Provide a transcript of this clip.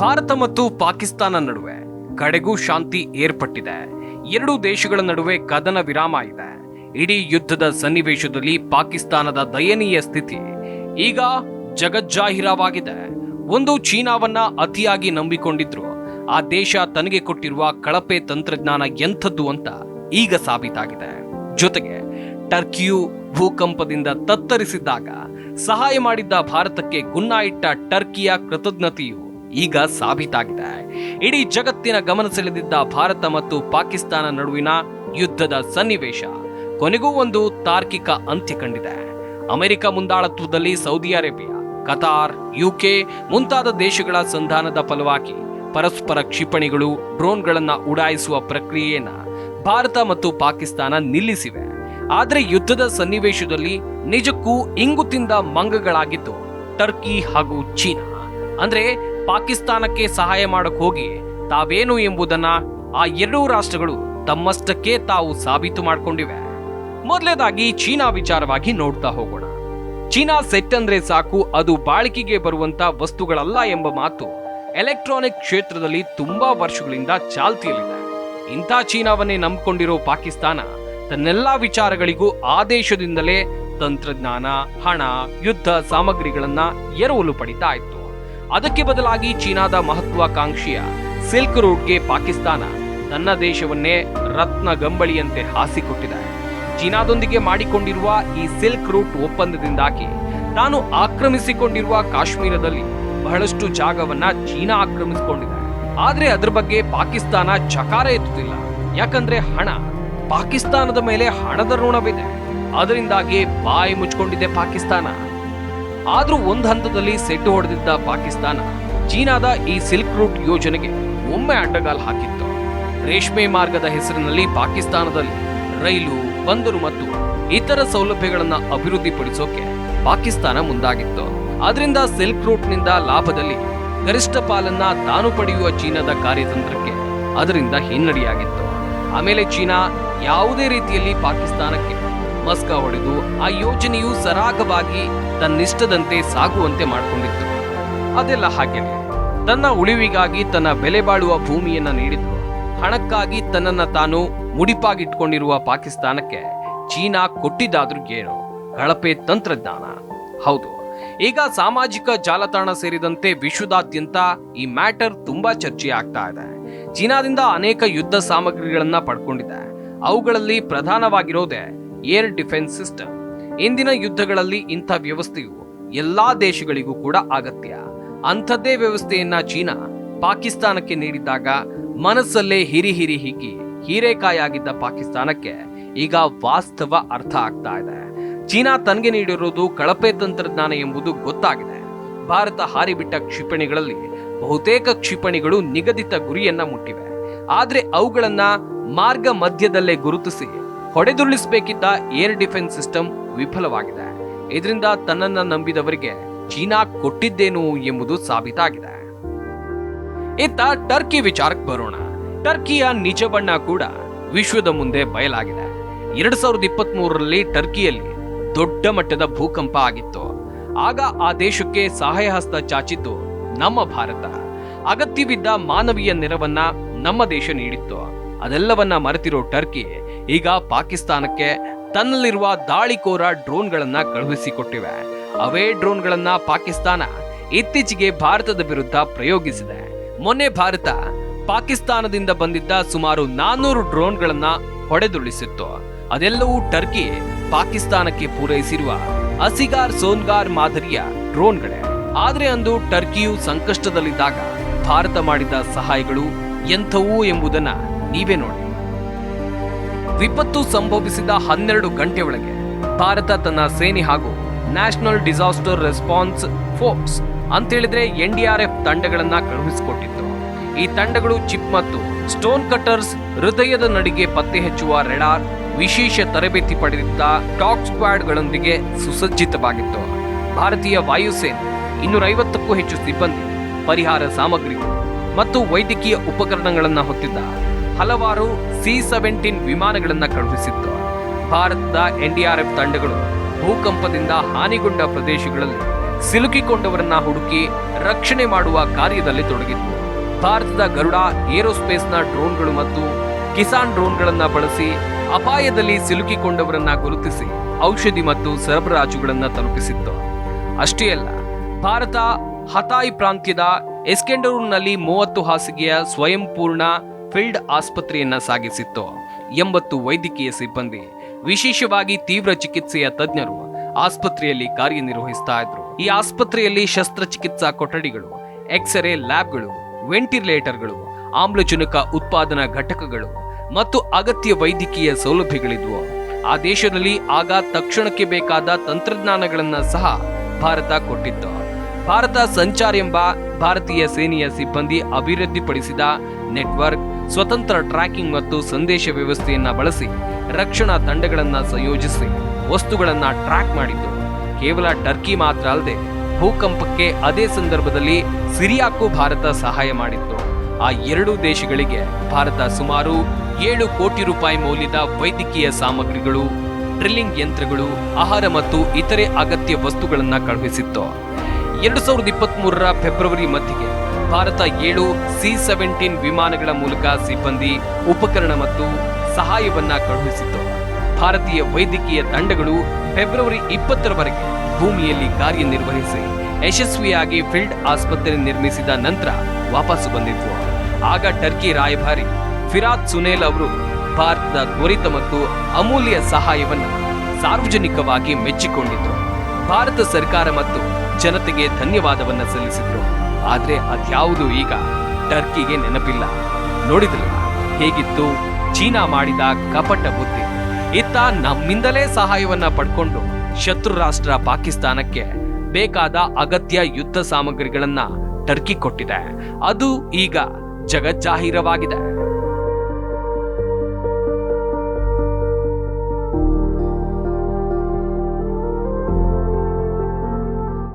ಭಾರತ ಮತ್ತು ಪಾಕಿಸ್ತಾನ ನಡುವೆ ಕಡೆಗೂ ಶಾಂತಿ ಏರ್ಪಟ್ಟಿದೆ. ಎರಡು ದೇಶಗಳ ನಡುವೆ ಕದನ ವಿರಾಮ ಇದೆ. ಇಡೀ ಯುದ್ಧದ ಸನ್ನಿವೇಶದಲ್ಲಿ ಪಾಕಿಸ್ತಾನದ ದಯನೀಯ ಸ್ಥಿತಿ ಈಗ ಜಗಜ್ಜಾಹಿರವಾಗಿದೆ. ಒಂದು ಚೀನಾವನ್ನ ಅತಿಯಾಗಿ ನಂಬಿಕೊಂಡಿದ್ರು. ಆ ದೇಶ ತನಗೆ ಕೊಟ್ಟಿರುವ ಕಳಪೆ ತಂತ್ರಜ್ಞಾನ ಎಂಥದ್ದು ಅಂತ ಈಗ ಸಾಬೀತಾಗಿದೆ. ಜೊತೆಗೆ ಟರ್ಕಿಯು ಭೂಕಂಪದಿಂದ ತತ್ತರಿಸಿದ್ದಾಗ ಸಹಾಯ ಮಾಡಿದ್ದ ಭಾರತಕ್ಕೆ ಗುನ್ನ ಇಟ್ಟ ಟರ್ಕಿಯ ಕೃತಜ್ಞತೆಯು ಈಗ ಸಾಬೀತಾಗಿದೆ. ಇಡೀ ಜಗತ್ತಿನ ಗಮನ ಸೆಳೆದಿದ್ದ ಭಾರತ ಮತ್ತು ಪಾಕಿಸ್ತಾನ ನಡುವಿನ ಯುದ್ಧದ ಸನ್ನಿವೇಶ ಕೊನೆಗೂ ಒಂದು ತಾರ್ಕಿಕ ಅಂತ್ಯ ಕಂಡಿದೆ. ಅಮೆರಿಕ ಮುಂದಾಳತ್ವದಲ್ಲಿ ಸೌದಿ ಅರೇಬಿಯಾ, ಕತಾರ್, ಯುಕೆ ಮುಂತಾದ ದೇಶಗಳ ಸಂಧಾನದ ಫಲವಾಗಿ ಪರಸ್ಪರ ಕ್ಷಿಪಣಿಗಳು, ಡ್ರೋನ್ಗಳನ್ನು ಉಡಾಯಿಸುವ ಪ್ರಕ್ರಿಯೆಯನ್ನ ಭಾರತ ಮತ್ತು ಪಾಕಿಸ್ತಾನ ನಿಲ್ಲಿಸಿವೆ. ಆದರೆ ಯುದ್ಧದ ಸನ್ನಿವೇಶದಲ್ಲಿ ನಿಜಕ್ಕೂ ಇಂಗುತಿಂದ ಮಂಗಗಳಾಗಿದ್ದು ಟರ್ಕಿ ಹಾಗೂ ಚೀನಾ. ಅಂದ್ರೆ ಪಾಕಿಸ್ತಾನಕ್ಕೆ ಸಹಾಯ ಮಾಡಕ್ ಹೋಗಿ ತಾವೇನು ಎಂಬುದನ್ನ ಆ ಎರಡೂ ರಾಷ್ಟ್ರಗಳು ತಮ್ಮಷ್ಟಕ್ಕೆ ತಾವು ಸಾಬೀತು ಮಾಡಿಕೊಂಡಿವೆ. ಮೊದಲನೇದಾಗಿ ಚೀನಾ ವಿಚಾರವಾಗಿ ನೋಡ್ತಾ ಹೋಗೋಣ. ಚೀನಾ ಸೆಟ್ ಅಂದ್ರೆ ಸಾಕು, ಅದು ಬಾಳಿಕೆಗೆ ಬರುವಂತ ವಸ್ತುಗಳಲ್ಲ ಎಂಬ ಮಾತು ಎಲೆಕ್ಟ್ರಾನಿಕ್ ಕ್ಷೇತ್ರದಲ್ಲಿ ತುಂಬಾ ವರ್ಷಗಳಿಂದ ಚಾಲ್ತಿಯಲ್ಲಿದೆ. ಇಂಥ ಚೀನಾವನ್ನೇ ನಂಬಿಕೊಂಡಿರೋ ಪಾಕಿಸ್ತಾನ ತನ್ನೆಲ್ಲಾ ವಿಚಾರಗಳಿಗೂ ಆದೇಶದಿಂದಲೇ ತಂತ್ರಜ್ಞಾನ, ಹಣ, ಯುದ್ಧ ಸಾಮಗ್ರಿಗಳನ್ನ ಎರವಲು ಪಡಿತಾ ಇತ್ತು. ಅದಕ್ಕೆ ಬದಲಾಗಿ ಚೀನಾದ ಮಹತ್ವಾಕಾಂಕ್ಷಿಯ ಸಿಲ್ಕ್ ರೂಟ್ಗೆ ಪಾಕಿಸ್ತಾನ ತನ್ನ ದೇಶವನ್ನೇ ರತ್ನ ಗಂಬಳಿಯಂತೆ ಹಾಸಿಕೊಟ್ಟಿದೆ. ಚೀನಾದೊಂದಿಗೆ ಮಾಡಿಕೊಂಡಿರುವ ಈ ಸಿಲ್ಕ್ ರೂಟ್ ಒಪ್ಪಂದದಿಂದಾಗಿ ತಾನು ಆಕ್ರಮಿಸಿಕೊಂಡಿರುವ ಕಾಶ್ಮೀರದಲ್ಲಿ ಬಹಳಷ್ಟು ಜಾಗವನ್ನ ಚೀನಾ ಆಕ್ರಮಿಸಿಕೊಂಡಿದೆ. ಆದ್ರೆ ಅದ್ರ ಬಗ್ಗೆ ಪಾಕಿಸ್ತಾನ ಚಕಾರ ಎತ್ತುತ್ತಿಲ್ಲ. ಯಾಕಂದ್ರೆ ಹಣ, ಪಾಕಿಸ್ತಾನದ ಮೇಲೆ ಹಣದ ಋಣವಿದೆ. ಅದರಿಂದಾಗಿ ಬಾಯಿ ಮುಚ್ಚಿಕೊಂಡಿದೆ ಪಾಕಿಸ್ತಾನ. ಆದ್ರೂ ಒಂದು ಹಂತದಲ್ಲಿ ಸೆಟ್ಟು ಹೊಡೆದಿದ್ದ ಪಾಕಿಸ್ತಾನ ಚೀನಾದ ಈ ಸಿಲ್ಕ್ ರೂಟ್ ಯೋಜನೆಗೆ ಒಮ್ಮೆ ಅಡ್ಡಗಾಲ್ ಹಾಕಿತ್ತು. ರೇಷ್ಮೆ ಮಾರ್ಗದ ಹೆಸರಿನಲ್ಲಿ ಪಾಕಿಸ್ತಾನದಲ್ಲಿ ರೈಲು, ಬಂದರು ಮತ್ತು ಇತರ ಸೌಲಭ್ಯಗಳನ್ನು ಅಭಿವೃದ್ಧಿಪಡಿಸೋಕೆ ಪಾಕಿಸ್ತಾನ ಮುಂದಾಗಿತ್ತು. ಅದರಿಂದ ಸಿಲ್ಕ್ ರೂಟ್ನಿಂದ ಲಾಭದಲ್ಲಿ ಗರಿಷ್ಠ ಪಾಲನ್ನ ತಾನು ಪಡೆಯುವ ಚೀನಾದ ಕಾರ್ಯತಂತ್ರಕ್ಕೆ ಅದರಿಂದ ಹಿನ್ನಡೆಯಾಗಿತ್ತು. ಆಮೇಲೆ ಚೀನಾ ಯಾವುದೇ ರೀತಿಯಲ್ಲಿ ಪಾಕಿಸ್ತಾನಕ್ಕೆ ಮಸ್ಕ ಹೊಡೆದು ಆ ಯೋಜನೆಯು ಸರಾಗವಾಗಿ ತನ್ನಿಷ್ಟದಂತೆ ಸಾಗುವಂತೆ ಮಾಡಿಕೊಂಡಿತ್ತು. ಅದೆಲ್ಲ ಹಾಗೇನೆ ತನ್ನ ಉಳಿವಿಗಾಗಿ ತನ್ನ ಬೆಲೆ ಬಾಳುವ ಭೂಮಿಯನ್ನ ನೀಡಿದ್ರು. ಹಣಕ್ಕಾಗಿ ತನ್ನನ್ನ ತಾನು ಮುಡಿಪಾಗಿಟ್ಕೊಂಡಿರುವ ಪಾಕಿಸ್ತಾನಕ್ಕೆ ಚೀನಾ ಕೊಟ್ಟಿದ್ದಾದ್ರೂ ಏನು ಕಳಪೆ ತಂತ್ರಜ್ಞಾನ. ಹೌದು, ಈಗ ಸಾಮಾಜಿಕ ಜಾಲತಾಣ ಸೇರಿದಂತೆ ವಿಶ್ವದಾದ್ಯಂತ ಈ ಮ್ಯಾಟರ್ ತುಂಬಾ ಚರ್ಚೆ ಆಗ್ತಾ ಇದೆ. ಚೀನಾದಿಂದ ಅನೇಕ ಯುದ್ಧ ಸಾಮಗ್ರಿಗಳನ್ನ ಪಡ್ಕೊಂಡಿದೆ. ಅವುಗಳಲ್ಲಿ ಪ್ರಧಾನವಾಗಿರೋದೇ ಏರ್ ಡಿಫೆನ್ಸ್ ಸಿಸ್ಟಮ್. ಇಂದಿನ ಯುದ್ಧಗಳಲ್ಲಿ ಇಂಥ ವ್ಯವಸ್ಥೆಯು ಎಲ್ಲಾ ದೇಶಗಳಿಗೂ ಕೂಡ ಅಗತ್ಯ. ಅಂಥದ್ದೇ ವ್ಯವಸ್ಥೆಯನ್ನ ಚೀನಾ ಪಾಕಿಸ್ತಾನಕ್ಕೆ ನೀಡಿದಾಗ ಮನಸ್ಸಲ್ಲೇ ಹಿರಿ ಹಿರಿ ಹಿಗ್ಗಿ ಹೀರೆಕಾಯಾಗಿದ್ದ ಪಾಕಿಸ್ತಾನಕ್ಕೆ ಈಗ ವಾಸ್ತವ ಅರ್ಥ ಆಗ್ತಾ ಇದೆ. ಚೀನಾ ತನಗೆ ನೀಡಿರುವುದು ಕಳಪೆ ತಂತ್ರಜ್ಞಾನ ಎಂಬುದು ಗೊತ್ತಾಗಿದೆ. ಭಾರತ ಹಾರಿಬಿಟ್ಟ ಕ್ಷಿಪಣಿಗಳಲ್ಲಿ ಬಹುತೇಕ ಕ್ಷಿಪಣಿಗಳು ನಿಗದಿತ ಗುರಿಯನ್ನ ಮುಟ್ಟಿವೆ. ಆದ್ರೆ ಅವುಗಳನ್ನ ಮಾರ್ಗ ಮಧ್ಯದಲ್ಲೇ ಗುರುತಿಸಿ ಹೊಡೆದುರುಳಿಸಬೇಕಿದ್ದ ಏರ್ ಡಿಫೆನ್ಸ್ ಸಿಸ್ಟಮ್ ವಿಫಲವಾಗಿದೆ. ಇದರಿಂದ ತನ್ನನ್ನ ನಂಬಿದವರಿಗೆ ಚೀನಾ ಕೊಟ್ಟಿದ್ದೇನು ಎಂಬುದು ಸಾಬೀತಾಗಿದೆ. ಇತ್ತ ಟರ್ಕಿ ವಿಚಾರಕ್ಕೆ ಬರೋಣ. ಟರ್ಕಿಯ ನಿಜ ಬಣ್ಣ ಕೂಡ ವಿಶ್ವದ ಮುಂದೆ ಬಯಲಾಗಿದೆ. ಎರಡ್ ಸಾವಿರದ ಇಪ್ಪತ್ತ್ ಮೂರರಲ್ಲಿ ಟರ್ಕಿಯಲ್ಲಿ ದೊಡ್ಡ ಮಟ್ಟದ ಭೂಕಂಪ ಆಗಿತ್ತು. ಆಗ ಆ ದೇಶಕ್ಕೆ ಸಹಾಯ ಹಸ್ತ ಚಾಚಿದ್ದು ನಮ್ಮ ಭಾರತ. ಅಗತ್ಯವಿದ್ದ ಮಾನವೀಯ ನೆರವನ್ನ ನಮ್ಮ ದೇಶ ನೀಡಿತ್ತು. ಅದೆಲ್ಲವನ್ನ ಮರೆತಿರೋ ಟರ್ಕಿ ಈಗ ಪಾಕಿಸ್ತಾನಕ್ಕೆ ತನ್ನಲ್ಲಿರುವ ದಾಳಿಕೋರ ಡ್ರೋನ್ಗಳನ್ನ ಕಳುಹಿಸಿಕೊಟ್ಟಿವೆ. ಅವೇ ಡ್ರೋನ್ಗಳನ್ನ ಪಾಕಿಸ್ತಾನ ಇತ್ತೀಚೆಗೆ ಭಾರತದ ವಿರುದ್ಧ ಪ್ರಯೋಗಿಸಿದೆ. ಮೊನ್ನೆ ಭಾರತ ಪಾಕಿಸ್ತಾನದಿಂದ ಬಂದಿದ್ದ ಸುಮಾರು ನಾನ್ನೂರು ಡ್ರೋನ್ಗಳನ್ನ ಹೊಡೆದುರುಳಿಸಿತ್ತು. ಅದೆಲ್ಲವೂ ಟರ್ಕಿ ಪಾಕಿಸ್ತಾನಕ್ಕೆ ಪೂರೈಸಿರುವ ಅಸಿಗಾರ್ ಸೋನ್ಗಾರ್ ಮಾದರಿಯ ಡ್ರೋನ್ಗಳೇ. ಆದ್ರೆ ಅಂದು ಟರ್ಕಿಯು ಸಂಕಷ್ಟದಲ್ಲಿದ್ದಾಗ ಭಾರತ ಮಾಡಿದ ಸಹಾಯಗಳು ಎಂಥವು ಎಂಬುದನ್ನ ನೀವೇ ನೋಡಿ. ವಿಪತ್ತು ಸಂಭವಿಸಿದ ಹನ್ನೆರಡು ಗಂಟೆ ಒಳಗೆ ಭಾರತ ತನ್ನ ಸೇನೆ ಹಾಗೂ ನ್ಯಾಷನಲ್ ಡಿಸಾಸ್ಟರ್ ರೆಸ್ಪಾನ್ಸ್ ಫೋರ್ಸ್ ಅಂತೇಳಿದ್ರೆ ಎನ್ ಡಿ ಆರ್ ಎಫ್ ತಂಡಗಳನ್ನ ಕಳುಹಿಸಿಕೊಟ್ಟಿತ್ತು. ಈ ತಂಡಗಳು ಚಿಪ್ ಮತ್ತು ಸ್ಟೋನ್ ಕಟರ್ಸ್ ಹೃದಯದ ನಡಿಗೆ ಪತ್ತೆ ಹಚ್ಚುವ ರೆಡಾರ್ ವಿಶೇಷ ತರಬೇತಿ ಪಡೆದಿದ್ದ ಟಾಕ್ ಸ್ಕ್ವಾಡ್ಗಳೊಂದಿಗೆ ಸುಸಜ್ಜಿತವಾಗಿತ್ತು. ಭಾರತೀಯ ವಾಯುಸೇನೆ ಇನ್ನೂರ ಐವತ್ತಕ್ಕೂ ಹೆಚ್ಚು ಸಿಬ್ಬಂದಿ, ಪರಿಹಾರ ಸಾಮಗ್ರಿಗಳು ಮತ್ತು ವೈದ್ಯಕೀಯ ಉಪಕರಣಗಳನ್ನು ಹೊತ್ತಿದ್ದ. ಹಲವಾರು ಸಿ ಸೆವೆಂಟೀನ್ ವಿಮಾನಗಳನ್ನು ಕಳುಹಿಸಿತ್ತು ಭಾರತದ ಎನ್ಡಿಆರ್ಎಫ್ ತಂಡಗಳು ಭೂಕಂಪದಿಂದ ಹಾನಿಗೊಂಡ ಪ್ರದೇಶಗಳಲ್ಲಿ ಸಿಲುಕಿಕೊಂಡವರನ್ನ ಹುಡುಕಿ ರಕ್ಷಣೆ ಮಾಡುವ ಕಾರ್ಯದಲ್ಲಿ ತೊಡಗಿತ್ತು ಭಾರತದ ಗರುಡ ಏರೋಸ್ಪೇಸ್ನ ಡ್ರೋನ್ಗಳು ಮತ್ತು ಕಿಸಾನ್ ಡ್ರೋನ್ಗಳನ್ನು ಬಳಸಿ ಅಪಾಯದಲ್ಲಿ ಸಿಲುಕಿಕೊಂಡವರನ್ನ ಗುರುತಿಸಿ ಔಷಧಿ ಮತ್ತು ಸರಬರಾಜುಗಳನ್ನು ತಲುಪಿಸಿತ್ತು ಅಷ್ಟೇ ಅಲ್ಲ, ಭಾರತ ಹತಾಯ್ ಪ್ರಾಂತ್ಯದ ಎಸ್ಕೆಂಡರೂರ್ನಲ್ಲಿ ಮೂವತ್ತು ಹಾಸಿಗೆಯ ಸ್ವಯಂಪೂರ್ಣ ಫೀಲ್ಡ್ ಆಸ್ಪತ್ರೆಯನ್ನ ಸಾಗಿಸಿತ್ತು ಎಂಬತ್ತು ವೈದ್ಯಕೀಯ ಸಿಬ್ಬಂದಿ, ವಿಶೇಷವಾಗಿ ತೀವ್ರ ಚಿಕಿತ್ಸೆಯ ತಜ್ಞರು ಆಸ್ಪತ್ರೆಯಲ್ಲಿ ಕಾರ್ಯನಿರ್ವಹಿಸ್ತಾ ಇದ್ರು. ಈ ಆಸ್ಪತ್ರೆಯಲ್ಲಿ ಶಸ್ತ್ರಚಿಕಿತ್ಸಾ ಕೊಠಡಿಗಳು ಎಕ್ಸ್ರೇ ಲ್ಯಾಬ್ಗಳು, ವೆಂಟಿಲೇಟರ್ಗಳು, ಆಮ್ಲಜನಕ ಉತ್ಪಾದನಾ ಘಟಕಗಳು ಮತ್ತು ಅಗತ್ಯ ವೈದ್ಯಕೀಯ ಸೌಲಭ್ಯಗಳಿದ್ವು. ಆ ದೇಶದಲ್ಲಿ ಆಗ ತಕ್ಷಣಕ್ಕೆ ಬೇಕಾದ ತಂತ್ರಜ್ಞಾನಗಳನ್ನ ಸಹ ಭಾರತ ಕೊಟ್ಟಿತ್ತು. ಭಾರತ ಸಂಚಾರ್ ಎಂಬ ಭಾರತೀಯ ಸೇನೆಯ ಸಿಬ್ಬಂದಿ ಅಭಿವೃದ್ಧಿಪಡಿಸಿದ ನೆಟ್ವರ್ಕ್ ಸ್ವತಂತ್ರ ಟ್ರ್ಯಾಕಿಂಗ್ ಮತ್ತು ಸಂದೇಶ ವ್ಯವಸ್ಥೆಯನ್ನ ಬಳಸಿ ರಕ್ಷಣಾ ತಂಡಗಳನ್ನು ಸಂಯೋಜಿಸಿ ವಸ್ತುಗಳನ್ನ ಟ್ರ್ಯಾಕ್ ಮಾಡಿತ್ತು ಕೇವಲ ಟರ್ಕಿ ಮಾತ್ರ ಅಲ್ಲದೆ ಭೂಕಂಪಕ್ಕೆ ಅದೇ ಸಂದರ್ಭದಲ್ಲಿ ಸಿರಿಯಾಕ್ಕೂ ಭಾರತ ಸಹಾಯ ಮಾಡಿತ್ತು. ಆ ಎರಡೂ ದೇಶಗಳಿಗೆ ಭಾರತ ಸುಮಾರು ಏಳು ಕೋಟಿ ರೂಪಾಯಿ ಮೌಲ್ಯದ ವೈದ್ಯಕೀಯ ಸಾಮಗ್ರಿಗಳು, ಡ್ರಿಲ್ಲಿಂಗ್ ಯಂತ್ರಗಳು, ಆಹಾರ ಮತ್ತು ಇತರೆ ಅಗತ್ಯ ವಸ್ತುಗಳನ್ನು ಕಳುಹಿಸಿತ್ತು. ಎರಡು ಸಾವಿರದ ಇಪ್ಪತ್ತ್ ಫೆಬ್ರವರಿ ಮಧ್ಯೆ ಭಾರತ ಏಳು ಸಿ ಸೆವೆಂಟೀನ್ ವಿಮಾನಗಳ ಮೂಲಕ ಸಿಬ್ಬಂದಿ ಉಪಕರಣ ಮತ್ತು ಸಹಾಯವನ್ನ ಕಳುಹಿಸಿತ್ತು. ಭಾರತೀಯ ವೈದ್ಯಕೀಯ ತಂಡಗಳು ಫೆಬ್ರವರಿ ಇಪ್ಪತ್ತರವರೆಗೆ ಭೂಮಿಯಲ್ಲಿ ಕಾರ್ಯನಿರ್ವಹಿಸಿ ಯಶಸ್ವಿಯಾಗಿ ಫೀಲ್ಡ್ ಆಸ್ಪತ್ರೆ ನಿರ್ಮಿಸಿದ ನಂತರ ವಾಪಸ್ಸು ಬಂದಿದ್ವು ಆಗ ಟರ್ಕಿ ರಾಯಭಾರಿ ಫಿರಾದ್ ಸುನೇಲ್ ಅವರು ಭಾರತದ ತ್ವರಿತ ಮತ್ತು ಅಮೂಲ್ಯ ಸಹಾಯವನ್ನು ಸಾರ್ವಜನಿಕವಾಗಿ ಮೆಚ್ಚಿಕೊಂಡಿತು ಭಾರತ ಸರ್ಕಾರ ಮತ್ತು ಜನತೆಗೆ ಧನ್ಯವಾದವನ್ನು ಸಲ್ಲಿಸಿದ್ರು. ಆದ್ರೆ ಅದ್ಯಾವುದು ಈಗ ಟರ್ಕಿಗೆ ನೆನಪಿಲ್ಲ. ನೋಡಿದ್ರಲ್ಲ ಹೇಗಿತ್ತು? ಚೀನಾ ಮಾಡಿದ ಕಪಟ ಬುದ್ಧಿ. ಇತ್ತ ನಮ್ಮಿಂದಲೇ ಸಹಾಯವನ್ನ ಪಡ್ಕೊಂಡು ಶತ್ರು ರಾಷ್ಟ್ರ ಪಾಕಿಸ್ತಾನಕ್ಕೆ ಬೇಕಾದ ಅಗತ್ಯ ಯುದ್ಧ ಸಾಮಗ್ರಿಗಳನ್ನ ಟರ್ಕಿ ಕೊಟ್ಟಿದೆ. ಅದು ಈಗ ಜಗಜ್ಜಾಹೀರವಾಗಿದೆ.